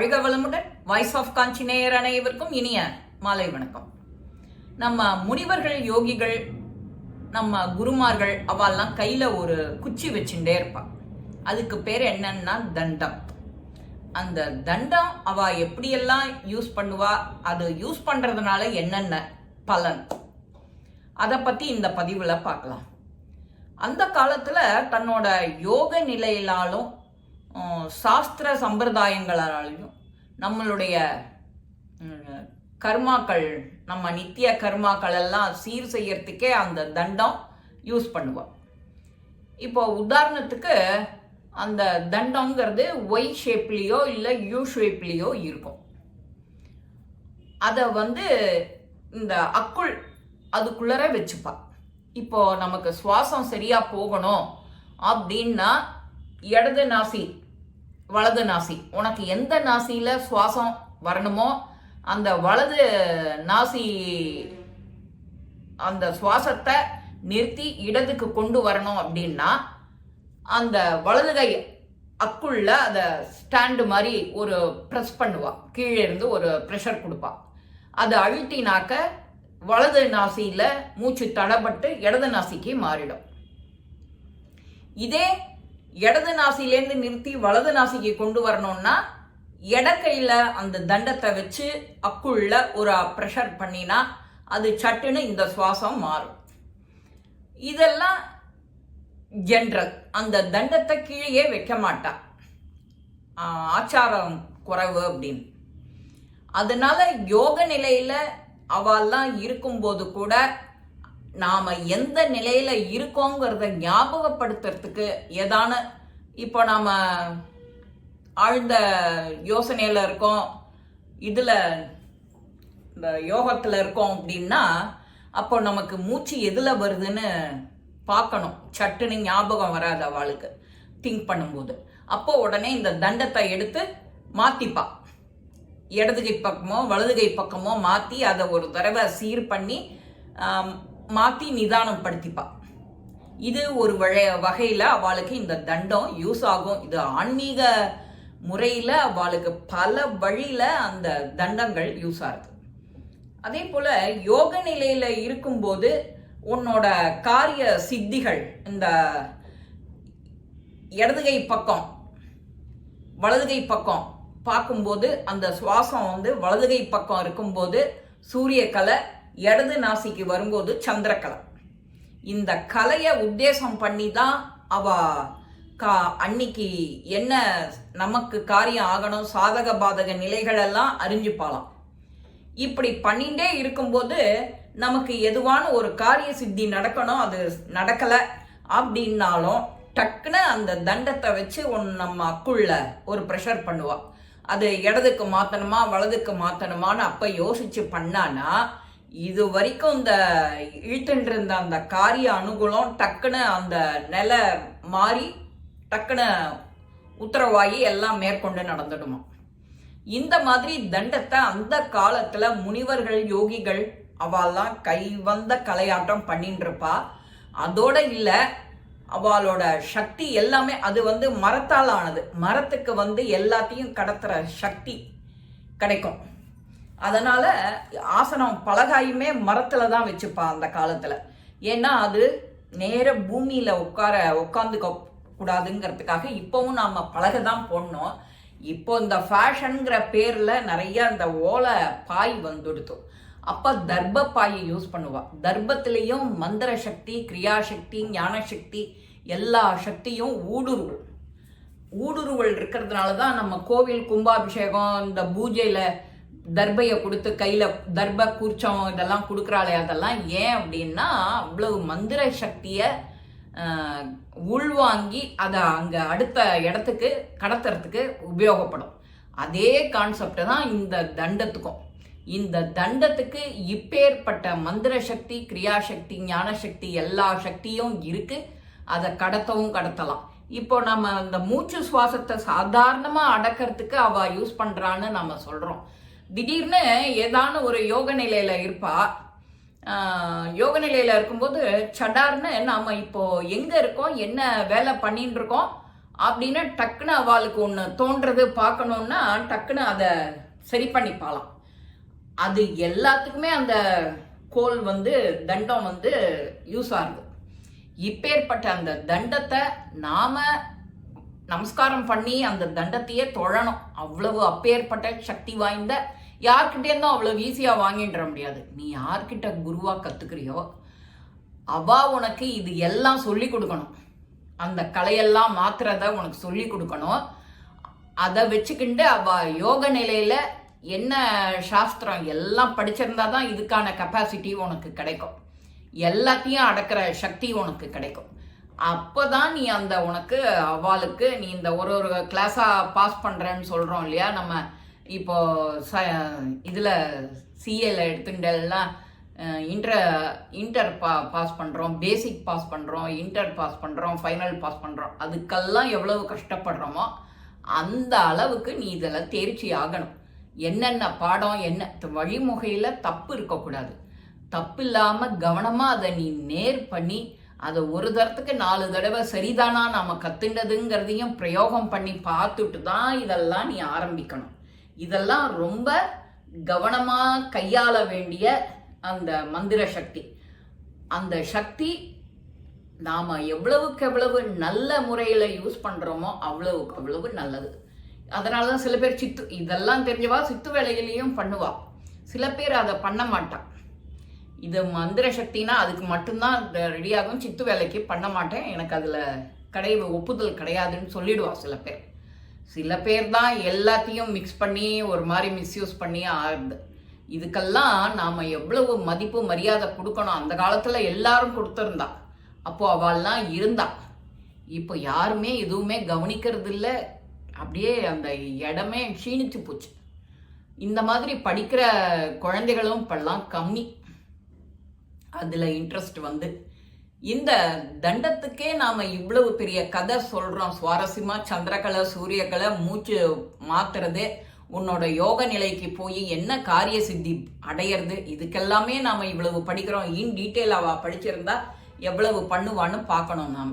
வாழ்க வளமுடன் voice of காஞ்சி நேயர் அனைவருக்கும் இனிய மாலை வணக்கம். நம்ம முனிவர்கள் யோகிகள் நம்ம குருமார்கள் அவெல்லாம் கையில ஒரு குச்சி வச்சுட்டே இருப்பா. அதுக்கு பேர் என்னன்னா தண்டம். அந்த தண்டம் அவ எப்படியெல்லாம் யூஸ் பண்ணுவா அது யூஸ் பண்றதுனால என்னென்ன பலன்? அதை பத்தி இந்த பதிவில் பார்க்கலாம். அந்த காலத்துல தன்னோட யோக நிலையிலாலும் சாஸ்திர சம்பிரதாயங்களாலையும் நம்மளுடைய கர்மாக்கள் நம்ம நித்திய கர்மாக்கள் எல்லாம் சீர் செய்யறதுக்கே அந்த தண்டம் யூஸ் பண்ணுவோம். இப்போ உதாரணத்துக்கு அந்த தண்டங்கிறது ஒய் ஷேப்லேயோ இல்லை யூ ஷேப்லேயோ இருக்கும். அதை வந்து இந்த அக்குள் அதுக்குள்ளர வச்சுப்பா. இப்போ நமக்கு சுவாசம் சரியாக போகணும் அப்படின்னா இடது நாசி வலது நாசி. உனக்கு எந்த நாசியில் சுவாசம் வரணுமோ அந்த வலது நாசி அந்த சுவாசத்தை நிறுத்தி இடதுக்கு கொண்டு வரணும் அப்படின்னா அந்த வலது கை அக்குள்ள அதை ஸ்டாண்டு மாதிரி ஒரு ப்ரெஸ் பண்ணுவா. கீழே இருந்து ஒரு ப்ரெஷர் கொடுப்பா. அது அழுத்தினாக்க வலது நாசியில் மூச்சு தடப்பட்டு இடது நாசிக்கு மாறிடும். இதே இடது நாசிலேருந்து நிறுத்தி வலது நாசிக்கு கொண்டு வரணும்னா இடக்கையில் அந்த தண்டத்தை வச்சு அக்குள்ள ஒரு ப்ரெஷர் பண்ணினா அது சட்டுன்னு இந்த சுவாசம் மாறும். இதெல்லாம் ஜென்ரல் அந்த தண்டத்தை கீழே வைக்க மாட்டா. ஆச்சாரம் குறைவு அப்படின்னு. அதனால யோக நிலையில அவெல்லாம் இருக்கும்போது கூட நாம் எந்த நிலையில் இருக்கோங்கிறத ஞாபகப்படுத்துறதுக்கு ஏதான இப்போ நாம் ஆழ்ந்த யோசனையில் இருக்கோம் இதில் இந்த யோகத்தில் இருக்கோம் அப்படின்னா அப்போ நமக்கு மூச்சு எதில் வருதுன்னு பார்க்கணும். சட்டுன்னு ஞாபகம் வராது அவளுக்கு திங்க் பண்ணும்போது. அப்போ உடனே இந்த தண்டத்தை எடுத்து மாற்றிப்பா இடது கை பக்கமோ வலது கை பக்கமோ மாற்றி அதை ஒரு தடவை சீர் பண்ணி மாற்றி நிதானம் படுத்திப்பா இது ஒரு வழ வகையில் அவளுக்கு இந்த தண்டம் யூஸ் ஆகும். இது ஆன்மீக முறையில் அவளுக்கு பல வழியில் அந்த தண்டங்கள் யூஸ் ஆகுது. அதே போல் யோக நிலையில் இருக்கும்போது உன்னோட காரிய சித்திகள் இந்த இடதுகை பக்கம் வலதுகை பக்கம் பார்க்கும்போது அந்த சுவாசம் வந்து வலதுகை பக்கம் இருக்கும்போது சூரிய கலை இடது நாசிக்கு வரும்போது சந்திரக்கலை இந்த கலையை உத்தேசம் பண்ணி தான் அவ கா அன்னைக்கு என்ன நமக்கு காரியம் ஆகணும் சாதக பாதக நிலைகளெல்லாம் அறிஞ்சுப்பாளாம். இப்படி பண்ணிட்டே இருக்கும்போது நமக்கு எதுவான ஒரு காரிய சித்தி நடக்கணும் அது நடக்கலை அப்படின்னாலும் டக்குன்னு அந்த தண்டத்தை வச்சு ஒன் நம்ம அக்குள்ள ஒரு ப்ரெஷர் பண்ணுவாள் அது இடதுக்கு மாற்றணுமா வலதுக்கு மாற்றணுமான்னு அப்போ யோசிச்சு பண்ணான்னா இது வரைக்கும் இந்த இழுத்துட்டு இருந்த அந்த காரிய அனுகூலம் டக்குன்னு அந்த நிலை மாறி டக்குன்னு உத்தரவாயி எல்லாம் மேற்கொண்டு நடந்துடுமா. இந்த மாதிரி தண்டத்தை அந்த காலத்துல முனிவர்கள் யோகிகள் அவெல்லாம் கை வந்த கலையாட்டம் பண்ணிட்டு இருப்பா அதோட இல்ல அவளோட சக்தி எல்லாமே அது வந்து மரத்தால் ஆனது. மரத்துக்கு வந்து எல்லாத்தையும் கடத்துற சக்தி கிடைக்கும். அதனால ஆசனம் பலகாயுமே மரத்துல தான் வச்சுப்பா அந்த காலத்துல. ஏன்னா அது நேர பூமியில உட்கார உட்காந்துக்க கூடாதுங்கிறதுக்காக இப்பவும் நாம பலகை தான் போடணும். இப்போ இந்த ஃபேஷனுங்கிற பேர்ல நிறைய இந்த ஓலை பாய் வந்துடுத்து அப்ப தர்ப பாயை யூஸ் பண்ணுவா. தர்பத்திலையும் மந்திர சக்தி கிரியாசக்தி ஞான சக்தி எல்லா சக்தியும் ஊடுருவல் ஊடுருவல் இருக்கிறதுனால தான் நம்ம கோவில் கும்பாபிஷேகம் இந்த பூஜையில தர்பையை கொடுத்து கையில தர்ப கூர்ச்சம் இதெல்லாம் கொடுக்குறாளே அதெல்லாம் ஏன் அப்படின்னா அவ்வளவு மந்திர சக்தியை உள்வாங்கி அதை அங்க அடுத்த இடத்துக்கு கடத்துறதுக்கு உபயோகப்படும். அதே கான்செப்ட் தான் இந்த தண்டத்துக்கும். இந்த தண்டத்துக்கு இப்பேற்பட்ட மந்திர சக்தி கிரியாசக்தி ஞான சக்தி எல்லா சக்தியும் இருக்கு. அதை கடத்தவும் கடத்தலாம். இப்போ நம்ம இந்த மூச்சு சுவாசத்தை சாதாரணமாக அடக்கிறதுக்கு அவ யூஸ் பண்ணுறான்னு நம்ம சொல்கிறோம் திடீர்னு ஏதான ஒரு யோக நிலையில இருப்பா. யோக நிலையில இருக்கும்போது சடார்னு நாம இப்போ எங்க இருக்கோம் என்ன வேலை பண்ணிட்டு இருக்கோம் அப்படின்னு டக்குன்னு அவளுக்கு ஒன்று தோன்றது பார்க்கணுன்னா டக்குன்னு அதை சரி பண்ணிப்பாலாம் அது எல்லாத்துக்குமே அந்த கோல் வந்து தண்டம் வந்து யூஸ் ஆகுது. இப்பேற்பட்ட அந்த தண்டத்தை நாம நமஸ்காரம் பண்ணி அந்த தண்டத்தையே தொழணும். அவ்வளவு அப்பேற்பட்ட சக்தி வாய்ந்த யார்கிட்ட இருந்தும் அவ்வளோ ஈஸியாக வாங்கின்ற முடியாது. நீ யார்கிட்ட குருவாக கற்றுக்கிறியோ அவா உனக்கு இது எல்லாம் சொல்லி கொடுக்கணும். அந்த கலையெல்லாம் மாத்திரத உனக்கு சொல்லி கொடுக்கணும். அதை வச்சுக்கிண்டு அவ யோக நிலையில என்ன சாஸ்திரம் எல்லாம் படிச்சிருந்தா தான் இதுக்கான கெப்பாசிட்டி உனக்கு கிடைக்கும். எல்லாத்தையும் அடக்கிற சக்தி உனக்கு கிடைக்கும். அப்போ தான் நீ அந்த உனக்கு அவளுக்கு நீ இந்த ஒரு ஒரு கிளாஸாக பாஸ் பண்ணுறேன்னு சொல்கிறோம் இல்லையா நம்ம இப்போ ச இதில் சிஏல எடுத்துட்டேன்னா இன்டர் இன்டர் பா பாஸ் பண்ணுறோம் பேசிக் பாஸ் பண்ணுறோம் இன்டர் பாஸ் பண்ணுறோம் ஃபைனல் பாஸ் பண்ணுறோம் அதுக்கெல்லாம் எவ்வளவு கஷ்டப்படுறோமோ அந்த அளவுக்கு நீ இதில் தேர்ச்சி ஆகணும். என்னென்ன பாடம் என்ன வழிமுகையில் தப்பு இருக்கக்கூடாது. தப்பு இல்லாமல் கவனமாக அதை நீ நேர் பண்ணி அதை ஒரு தரத்துக்கு நாலு தடவை சரிதானா நாம் கத்துண்டதுங்கிறதையும் பிரயோகம் பண்ணி பார்த்துட்டு தான் இதெல்லாம் நீ ஆரம்பிக்கணும். இதெல்லாம் ரொம்ப கவனமாக கையாள வேண்டிய அந்த மந்திர சக்தி. அந்த சக்தி நாம் எவ்வளவுக்கு எவ்வளவு நல்ல முறையில் யூஸ் பண்ணுறோமோ அவ்வளவுக்கு அவ்வளவு நல்லது. அதனால தான் சில பேர் சித்து இதெல்லாம் தெரிஞ்சவா? சித்து வேலைகளையும் பண்ணுவா. சில பேர் அதை பண்ண மாட்டான் இது மந்திர சக்தினா அதுக்கு மட்டும்தான் ரெடியாகும் சித்து வேலைக்கு பண்ண மாட்டேன். எனக்கு அதில் கடை ஒப்புதல் கிடையாதுன்னு சொல்லிடுவா சில பேர். சில பேர் தான் எல்லாத்தையும் மிக்ஸ் பண்ணி ஒரு மாதிரி மிஸ்யூஸ் பண்ணி ஆகுது. இதுக்கெல்லாம் நாம் எவ்வளவு மதிப்பு மரியாதை கொடுக்கணும்? அந்த காலத்தில் எல்லாரும் கொடுத்துருந்தா. அப்போது அவள்லாம் இருந்தா. இப்போ யாருமே எதுவுமே கவனிக்கிறது இல்லை அப்படியே அந்த இடமே க்ஷீணித்து போச்சு. இந்த மாதிரி படிக்கிற குழந்தைகளும் இப்பெல்லாம் கம்மி. அதில் இன்ட்ரெஸ்ட் வந்து இந்த தண்டத்துக்கே நாம இவ்வளவு பெரிய கதை சொல்றோம். சுவாரஸ்யமா? சந்திரகலை சூரியகலை மூச்சு மாத்துறது உன்னோட யோக நிலைக்கு போய் என்ன காரிய சித்தி அடையிறது? இதுக்கெல்லாமே நாம இவ்வளவு படிக்கிறோம். இன் டீட்டெயில் அவ படிச்சிருந்தா எவ்வளவு பண்ணுவான்னு பார்க்கணும் நாம.